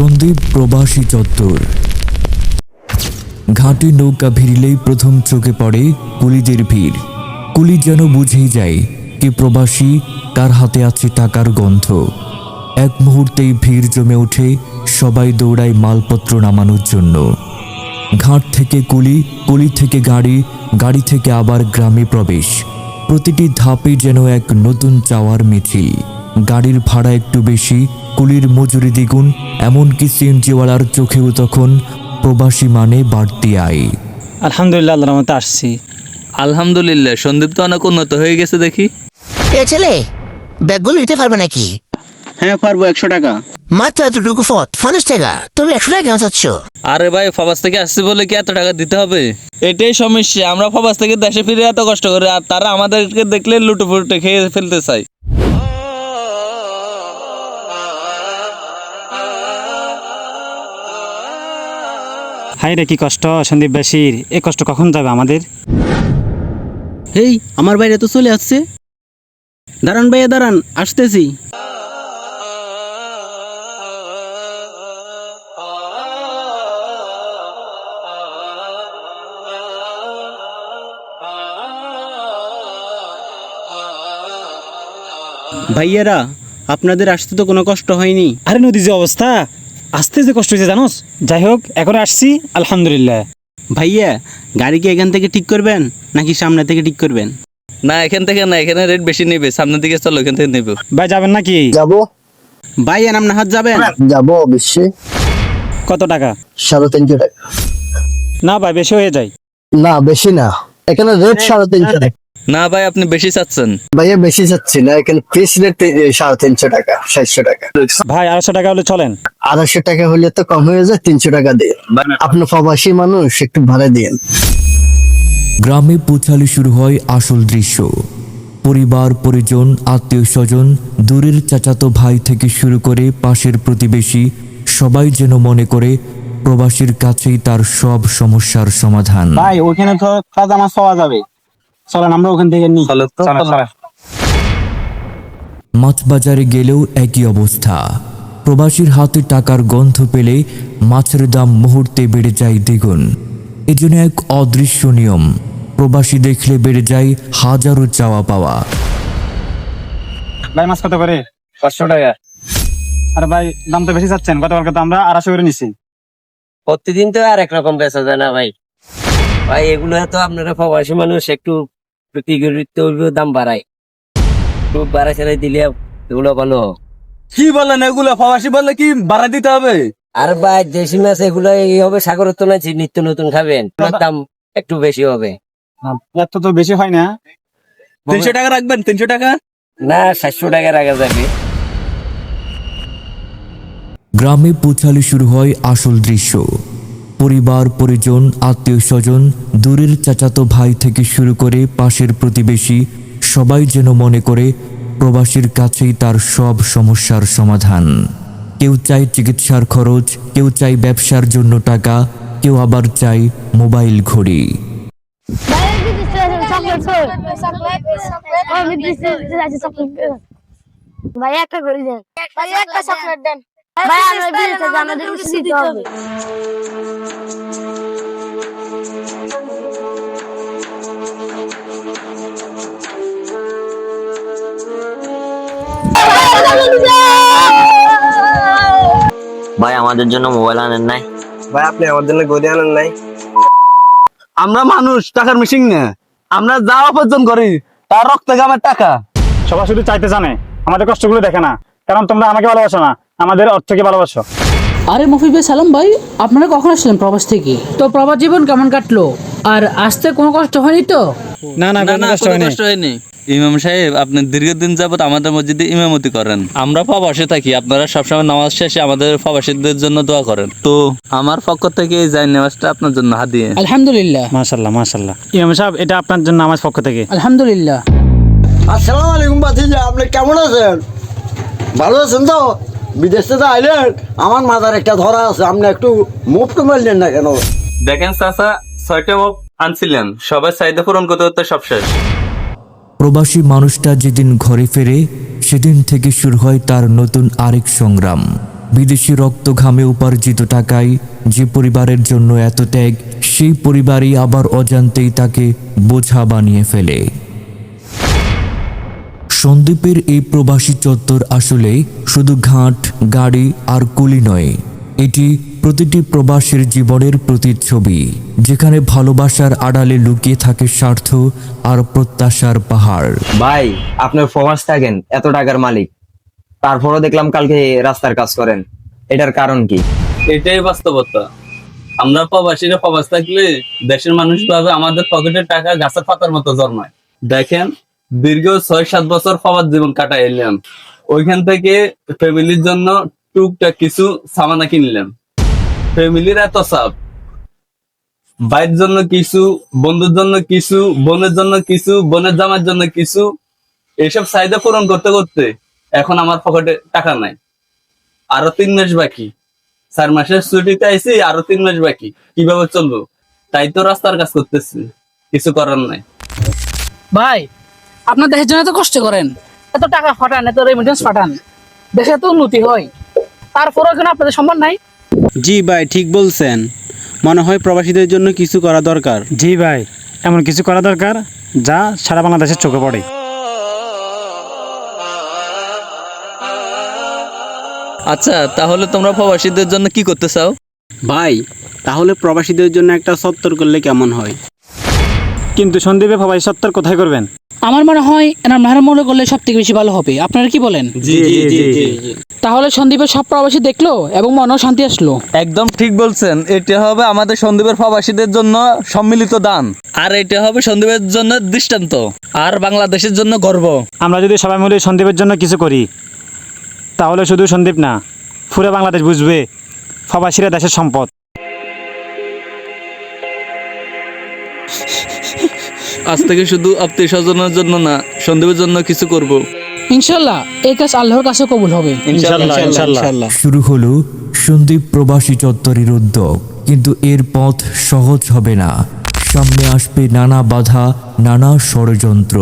সন্দীপ প্রবাসী চত্বর। ঘাটে নৌকা ভিড়লেই প্রথম চোখে পড়ে কুলিদের ভিড়। কুলি যেন বুঝেই যায় কে প্রবাসী, কার হাতে আছে টাকার গন্ধ। এক মুহূর্তেই ভিড় জমে ওঠে সবাই দৌড়ায় মালপত্র নামানোর জন্য। ঘাট থেকে কুলি কুলি থেকে গাড়ি গাড়ি থেকে আবার গ্রামে প্রবেশ। প্রতিটি ধাপে যেন এক নতুন চাওয়ার মিছিল। গাড়ির ভাড়া একটু বেশি কুলির মজুরি দ্বিগুণ এমনকি সিএনজিওয়ালার চোখেও তখন প্রবাসী মানে বাড়তি আয়। আলহামদুলিল্লাহ আল্লাহর মতো আসছি। আলহামদুলিল্লাহ সন্দীপ তো অনেক উন্নত হয়ে গেছে দেখি। এ ছেলে ব্যাগগুলো নিতে পারবে নাকি? হ্যাঁ পারব একশো টাকা। মাত্র এতটুকু ফত পঞ্চাশ টাকা। তুমি একশো টাকা কেন চাচ্ছ? আরে ভাই ফবাস থেকে আসছি বলে কি এত টাকা দিতে হবে? এটাই সমস্যা। আমরা ফবাস থেকে দেশে ফিরে এত কষ্ট করে আর তারা আমাদেরকে দেখলে লুটে ফুটে খেয়ে ফেলতে চাই হাই রে কি কষ্ট সন্দীপ বেশির এ কষ্ট কখন যাবে আমাদের? এই আমার বাইরে তো চলে আসছে। দাঁড়ান ভাইয়া দাঁড়ান আসতেছি। ভাইয়ারা আপনাদের আসতে তো কোনো কষ্ট হয়নি। আরে নদী যে অবস্থা আসতে যে কষ্ট হয়েছে জানোস? যাই হোক এখন আসছি আলহামদুলিল্লাহ। ভাইয়া গাড়ি কি এখান থেকে ঠিক করবেন নাকি সামনে থেকে ঠিক করবেন? না এখান থেকে না এখানে রেট বেশি নেবে সামনের দিকে চলো এখান থেকে নেবে। ভাই যাবেন নাকি? যাব। ভাইয়া নাম হাত যাবেন? যাব অবশ্যই। কত টাকা? সাড়ে তিনশো টাকা। না ভাই বেশি হয়ে যায়। না বেশি না। এখানে রেট সাড়ে তিনশো টাকা। না ভাই আপনি বেশি চাচ্ছেন। ভাইয়া বেশি যাচ্ছি না এখানে পিস রেট সাড়ে তিনশো টাকা সাতশো টাকা। ভাই আড়াইশো টাকা হলে চলেন। আড়াইশো টাকা হলে তো কম হয়ে যায় তিনশো টাকা দিয়ে। আপনি প্রবাসী মানুষ একটু ভাড়া দিন গ্রামে পৌঁছালে শুরু হয় আসল দৃশ্য। পরিবার পরিজন আত্মীয় স্বজন দূরের চাচাতো ভাই থেকে শুরু করে পাশের প্রতিবেশী সবাই যেন মনে করে প্রবাসীর কাছেই তার সব সমস্যার সমাধান। ভাই ওখানে তো কাজ আমার পাওয়া যাবে। চলেন আমরা ওখান থেকে নিই। মাছ বাজারে গেলেও একই অবস্থা। প্রবাসীর হাতে টাকার গন্ধ পেলে মাছের দাম মুহূর্তে বেড়ে যায় দ্বিগুণ। এজন্য এক অদৃশ্য নিয়ম। প্রবাসী দেখলে বেড়ে যায় হাজারো চাওয়া পাওয়া। ভাই মাছ কত করে? পাঁচশো টাকা। আরে ভাই দাম তো বেশি চাচ্ছেন। গতকালকে তো আমরা আড়াইশো করে নিছি। প্রতিদিন তো আর একরকম বেচা যায় না ভাই। ভাই এগুলো তো আপনারা প্রবাসী মানুষ একটু প্রতিযোগিত দাম বাড়ায়। একটু বাড়া দিলে এগুলো ভালো কি বলেন এগুলো? বললে কি ভাড়া দিতে হবে? আর ভাই দেশি মাছ এগুলো এই হবে সাগরের তো নাচি নিত্য নতুন খাবেন। দাম একটু বেশি হবে। এত তো বেশি হয় না। তিনশো টাকা রাখবেন? তিনশো টাকা? না সাতশো টাকা রাখা যাবে। গ্রামে পৌঁছালে শুরু হয় আসল দৃশ্য। পরিবার পরিজন আত্মীয় স্বজন দূরের চাচাতো ভাই থেকে শুরু করে পাশের প্রতিবেশী সবাই যেন মনে করে প্রবাসীর কাছেই তার সব সমস্যার সমাধান। কেউ চায় চিকিৎসার খরচ কেউ চায় ব্যবসার জন্য টাকা কেউ আবার চায় মোবাইল ঘড়ি। ভাই একটা করে দেন। ভাই একটা চকলেট দেন। ভাই আমরা আমাদের দিতে হবে। ভাই আমাদের জন্য মোবাইল আনেন নাই। ভাই আপনি আমার জন্য গদি আনেন নাই। আমরা মানুষ টাকার মিশিং না। আমরা যা উপার্জন করি তার রক্ত গামের টাকা। সবাই শুধু চাইতে জানে আমাদের কষ্টগুলো দেখে না। কারণ তোমরা আমাকে ভালোবাসো না আমাদের অর্থকে ভালোবাসো। আরে মফিজ ভাই সালাম ভাই আপনারা কখন আসলেন প্রবাস থেকে? তো প্রবাস জীবন কেমন কাটলো? আর আসতে কোনো কষ্ট হয়নি তো? না না কোনো কষ্ট হয়নি। ইমাম সাহেব আপনি দীর্ঘদিন যাবত আমাদের মসজিদে ইমামতি করেন। আমরা প্রবাসে থাকি আপনারা সবসময় নামাজ শেষে আমাদের প্রবাসীদের জন্য দোয়া করেন। তো আমার পক্ষ থেকে এই জাই নামাজটা আপনার জন্য হাদিয়ে। আলহামদুলিল্লাহ। মাশাল্লাহ মাশাল্লাহ ইমাম সাহেব এটা আপনার জন্য আমার পক্ষ থেকে? আলহামদুলিল্লাহ। আসসালামু আলাইকুম বাতিজা আপনি কেমন আছেন? ভালো আছেন তো? বিদেশ থেকে আইলেন আমার মাথার একটা ধরা আছে আপনি একটু মুভ তো মারলেন না কেন? দেখেন চাচা ছয়টা মপ আনছিলেন সবাই চাহিদা পূরণ করতে করতে সব শেষ। প্রবাসী মানুষটা যেদিন ঘরে ফেরে, সেদিন থেকে শুরু হয় তার নতুন আরেক সংগ্রাম। বিদেশি রক্ত ঘামে উপার্জিত টাকায় যে পরিবারের জন্য এত ত্যাগ, সেই পরিবারই আবার অজান্তেই তাকে বোঝা বানিয়ে ফেলে। সন্দীপের এই প্রবাসী চত্বর আসলে শুধু ঘাট, গাড়ি আর কুলি নয়, এটি প্রতিটি প্রবাসীর জীবনের প্রতিচ্ছবি যেখানে ভালোবাসার আড়ালে লুকিয়ে থাকে স্বার্থ আর প্রত্যাশার পাহাড়। ভাই আপনার প্রবাস থাকেন এত টাকার মালিক। তারপরও দেখলাম কালকে রাস্তার কাজ করেন। এটার কারণ কি? এটাই বাস্তবতা। আমরা প্রবাসীরা প্রবাস থাকলে দেশের মানুষ ভাবে আমাদের পকেটের টাকা গাছের পাতার মতো জন্মায়। দেখেন দীর্ঘ ছয় সাত বছর প্রবাস জীবন কাটাই এলাম ওইখান থেকে ফ্যামিলির জন্য টুকটাক কিছু সামানা কিনলাম। ভাইয়ের জন্য কিছু, বন্ধুর জন্য কিছু, বোনের জন্য কিছু, বোনের জামার জন্য কিছু চাহিদা পূরণ করতে করতে এখন আমার পকেটে টাকা নাই। আরও তিন মাস বাকি। চার মাসের ছুটিতে আইছি, আরও তিন মাস বাকি। কীভাবে চলবো? তাই তো রাস্তার কাজ করতেছি। কিছু করার নাই। ভাই, আপনার দেশের জন্য এত কষ্ট করেন। এত টাকা ফাটান, এত রেমিটেন্স ফাটান। দেশে তো উন্নতি হয়। তারপরেও কেন আপনাদের সম্মান নাই? জি ভাই ঠিক বলছেন। মনে হয় প্রবাসীদের জন্য কিছু করা দরকার। জি ভাই এমন কিছু করা দরকার যা সারা বাংলাদেশের চোখে পড়ে। আচ্ছা তাহলে তোমরা প্রবাসীদের জন্য কি করতে চাও? ভাই তাহলে প্রবাসীদের জন্য একটা সত্তর করলে কেমন হয়? কিন্তু সন্দীপে ভাই সত্তর কোথায় করবেন? আমার মনে হয় এনার মেহরম মনে করলে সব থেকে বেশি ভালো হবে। আপনারা কি বলেন? জি জি জি জি। তাহলে সন্দীপের সব প্রবাসী দেখল এবং মনেও শান্তি আসলো? একদম ঠিক বলছেন। এটা হবে আমাদের সন্দীপের প্রবাসীদের জন্য সম্মিলিত দান। আর এটা হবে সন্দীপের জন্য দৃষ্টান্ত। আর বাংলাদেশের জন্য গর্ব। আমরা যদি সবাই মিলে সন্দীপের জন্য কিছু করি তাহলে শুধু সন্দীপ না পুরো বাংলাদেশ বুঝবে প্রবাসীরা দেশের সম্পদ। আজ থেকে শুধু আত্মীয় স্বজনের জন্য না সন্দীপের জন্য কিছু করব। ইনশাল্লাহ এই কাজ আল্লাহর কাছে কবুল হবে। শুরু হলো সন্দীপ প্রবাসী চত্বরের উদ্যোগ কিন্তু এর পথ সহজ হবে না। সামনে আসবে নানা বাধা নানা ষড়যন্ত্র।